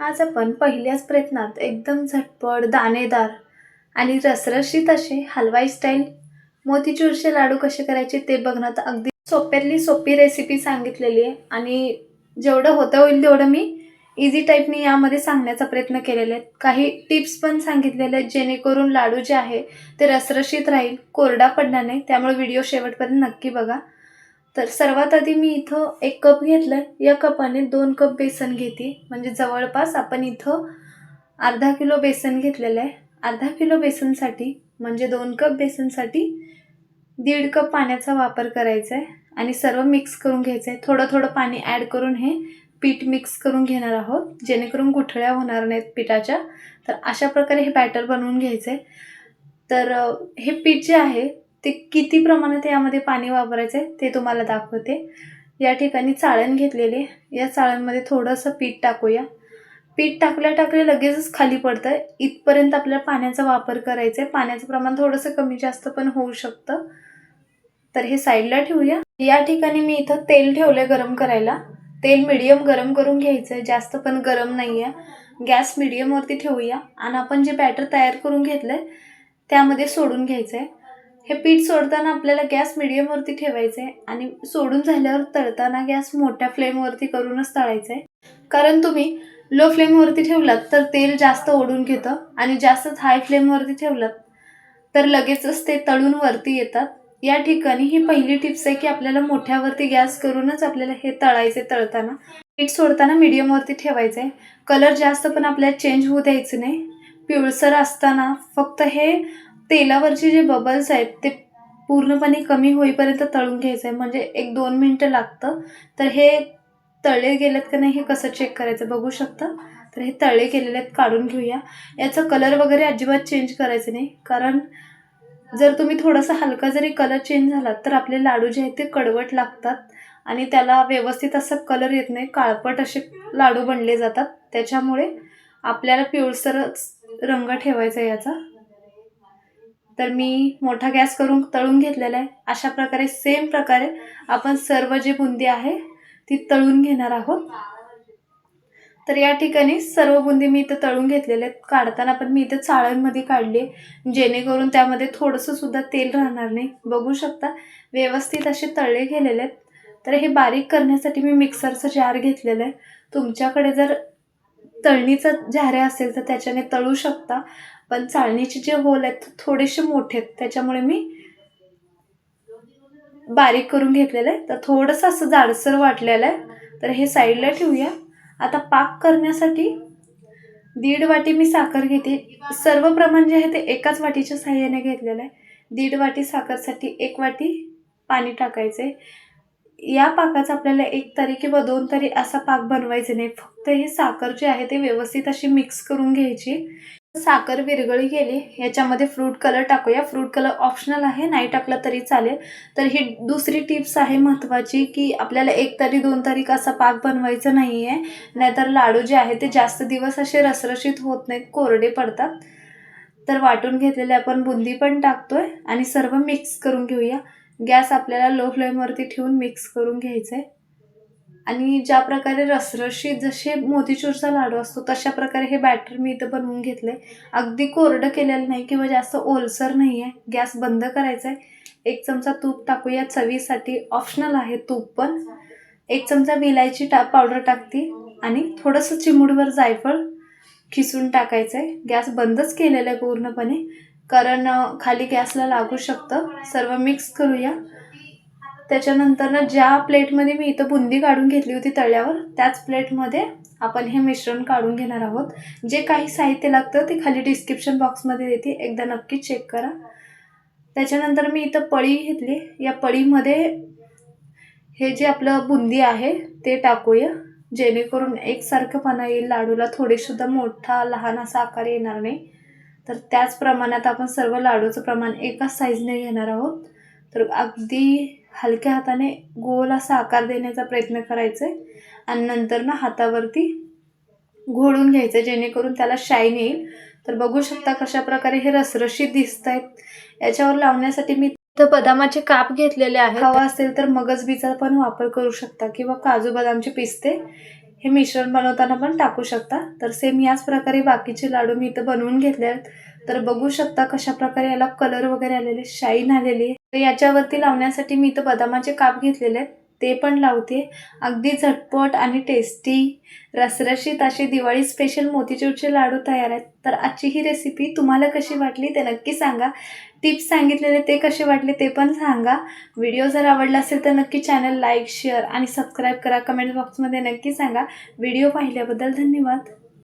आज आपण पहिल्याच प्रयत्नात एकदम झटपट दाणेदार आणि रसरशीत असे हलवाई स्टाईल मोतीचूरचे लाडू कसे करायचे ते बघण्यात अगदी सोप्यातली सोपी रेसिपी सांगितलेली आहे. आणि जेवढं होतं होईल तेवढं मी इझी टाईपने यामध्ये सांगण्याचा प्रयत्न केलेले आहेत. काही टिप्स पण सांगितलेले आहेत जेणेकरून लाडू जे आहे ते रसरशीत राहील कोरडा पडणार नाही. त्यामुळे व्हिडिओ शेवटपर्यंत नक्की बघा. तर सर्वात आधी मी इथं एक कप घेतलं आहे या कपाने दोन कप बेसन घेते. म्हणजे जवळपास आपण इथं अर्धा किलो बेसन घेतलेलं आहे. अर्धा किलो बेसनसाठी म्हणजे दोन कप बेसनसाठी दीड कप पाण्याचा वापर करायचा आहे. आणि सर्व मिक्स करून घ्यायचं आहे. थोडं थोडं पाणी ॲड करून हे पीठ मिक्स करून घेणार आहोत. जेणेकरून गुठळ्या होणार नाहीत पिठाच्या. तर अशा प्रकारे हे बॅटर बनवून घ्यायचं आहे तर हे पीठ जे आहे ते किती प्रमाणात यामध्ये पाणी वापरायचं आहे ते तुम्हाला दाखवते. या ठिकाणी चाळण घेतलेले या चाळणमध्ये थोडंसं पीठ टाकूया. पीठ टाकल्या टाकल्या लगेचच खाली पडतं. इथपर्यंत आपल्याला पाण्याचा वापर करायचा आहे पाण्याचं प्रमाण थोडंसं कमी जास्त पण होऊ शकतं. तर हे साईडला ठेवूया. या ठिकाणी मी इथं तेल ठेवलं गरम करायला. तेल मिडियम गरम करून घ्यायचं आहे जास्त पण गरम नाही आहे गॅस मिडियमवरती ठेवूया. आणि आपण जे बॅटर तयार करून घेतलं आहे त्यामध्ये सोडून घ्यायचं आहे हे पीठ सोडताना आपल्याला गॅस मिडियमवरती ठेवायचं आहे आणि सोडून झाल्यावर तळताना गॅस मोठ्या फ्लेमवरती करूनच तळायचं आहे कारण तुम्ही लो फ्लेमवरती ठेवलात तर तेल जास्त ओढून घेतं आणि जास्तच हाय फ्लेमवरती ठेवलात तर लगेचच ते तळून वरती येतात. या ठिकाणी ही पहिली टिप्स आहे की आपल्याला मोठ्यावरती गॅस करूनच आपल्याला हे तळायचे तळताना. पीठ सोडताना मिडियमवरती ठेवायचं आहे कलर जास्त पण आपल्याला चेंज होऊ द्यायचं नाही. पिवळसर असताना फक्त हे तेलावरचे जे बबल्स आहेत ते पूर्णपणे कमी होईपर्यंत तळून घ्यायचं आहे म्हणजे एक दोन मिनटं लागतं. तर हे तळले गेलेत का नाही हे कसं चेक करायचं? बघू शकता? तर हे तळले गेलेले आहेत काढून घेऊया. याचा कलर वगैरे अजिबात चेंज करायचं नाही. कारण जर तुम्ही थोडासा हलका जरी कलर चेंज झाला तर आपले लाडू जे आहेत ते कडवट लागतात. आणि त्याला व्यवस्थित असा कलर येत नाही. काळपट असे लाडू बनले जातात. त्याच्यामुळे आपल्याला पिवळसरच रंग ठेवायचा आहे याचा. तर मी मोठा गॅस करून तळून घेतलेला आहे. अशा प्रकारे सेम प्रकारे आपण सर्व जे बुंदी आहे ती तळून घेणार आहोत. तर या ठिकाणी सर्व बुंदी मी इथं तळून घेतलेले आहेत. काढताना पण मी इथं चाळणमध्ये काढले जेणेकरून त्यामध्ये थोडंसं सुद्धा तेल राहणार नाही. बघू शकता व्यवस्थित असे तळले गेलेले आहेत. तर हे बारीक करण्यासाठी मी मिक्सरचं जार घेतलेलं आहे. तुमच्याकडे जर तळणीचा झारे असेल तर त्याच्याने तळू शकता. पण चाळणीचे जे होल आहेत थोडेसे मोठे आहेत. त्याच्यामुळे मी बारीक करून घेतलेलं आहे. तर थोडंसं असं जाडसर वाटलेलं आहे. तर हे साईडला ठेवूया. आता पाक करण्यासाठी दीड वाटी मी साखर घेते. सर्व प्रमाण जे आहे ते एकाच वाटीच्या साह्याने घेतलेलं आहे. दीड वाटी साखरसाठी एक वाटी पाणी टाकायचं आहे या पाकाचा आपल्याला एक तरी किंवा दोन तरी असा पाक बनवायचे नाही. फक्त ही साखर जे आहे ते व्यवस्थित अशी मिक्स करून घ्यायची. साखर विरघळी गेली. याच्यामध्ये फ्रूट कलर टाकूया. फ्रूट कलर ऑप्शनल आहे. नाही टाकला तरी चालेल. तर ही दुसरी टिप्स आहे महत्त्वाची की आपल्याला एक तरी दोन तरी असा पाक बनवायचा नाही आहे नाहीतर लाडू जे आहे ते जास्त दिवस असे रसरशीत होत नाहीत. कोरडे पडतात. तर वाटून घेतलेले आपण बुंदी पण टाकतोय आणि सर्व मिक्स करून घेऊया. गॅस आपल्याला लो फ्लेमवरती ठेवून मिक्स करून घ्यायचं आहे आणि ज्या प्रकारे रसरशीत जसे मोतीचूरचा लाडू असतो तशा प्रकारे हे बॅटर मी इथं बनवून घेतलं आहे अगदी कोरडं केलेलं नाही किंवा जास्त ओलसर नाही आहे गॅस बंद करायचा आहे एक चमचा तूप टाकूया. चवीसाठी ऑप्शनल आहे तूप पण. एक चमचा विलायची टा पावडर टाकते. आणि थोडंसं चिमूडवर जायफळ खिसून टाकायचं आहे गॅस बंदच केलेला आहे पूर्णपणे. कारण खाली गॅसला लागू शकतं. सर्व मिक्स करूया. त्याच्यानंतर ना ज्या प्लेटमध्ये मी इथं बुंदी काढून घेतली होती तळ्यावर त्याच प्लेटमध्ये आपण हे मिश्रण काढून घेणार आहोत. जे काही साहित्य लागतं ते खाली डिस्क्रिप्शन बॉक्समध्ये देते. एकदा नक्की चेक करा. त्याच्यानंतर मी इथं पळी घेतली. या पळीमध्ये हे जे आपलं बुंदी आहे ते टाकूया. जेणेकरून एकसारखंपणा येईल. लाडूला थोडेसुद्धा मोठा लहान असा आकार येणार नाही. तर त्याच प्रमाणात आपण सर्व लाडूचं प्रमाण एकाच साईजने घेणार आहोत. तर अगदी हलक्या हाताने गोल असा आकार देण्याचा प्रयत्न करायचा आहे आणि नंतर ना हातावरती घोळून घ्यायचं जेणेकरून त्याला शाईन येईल. तर बघू शकता कशा प्रकारे हे रसरशीत दिसत आहेत याच्यावर लावण्यासाठी मी इथं बदामाचे काप घेतलेले आहे हवा असेल तर मगजबीचा पण वापर करू शकता किंवा काजू बदामचे पिस्ते. हे मिश्रण बनवताना पण टाकू शकता. तर सेम याच प्रकारे बाकीचे लाडू मी इथं बनवून घेतले आहेत. तर बघू शकता कशा प्रकारे याला कलर वगैरे आलेले शाईन आलेली. आहे तर याच्यावरती लावण्यासाठी मी इथं बदामाचे काप घेतलेले आहेत. ते पण लावते. अगदी झटपट आणि टेस्टी रसरशीत असे दिवाळी स्पेशल मोतीचूरचे लाडू तयार आहेत. तर आजची ही रेसिपी तुम्हाला कशी वाटली ते नक्की सांगा. टिप्स सांगितलेले ते कसे वाटले ते पण सांगा. व्हिडिओ जर आवडला असेल तर नक्की चॅनल लाईक शेअर आणि सबस्क्राईब करा. कमेंट बॉक्समध्ये नक्की सांगा. व्हिडिओ पाहिल्याबद्दल धन्यवाद.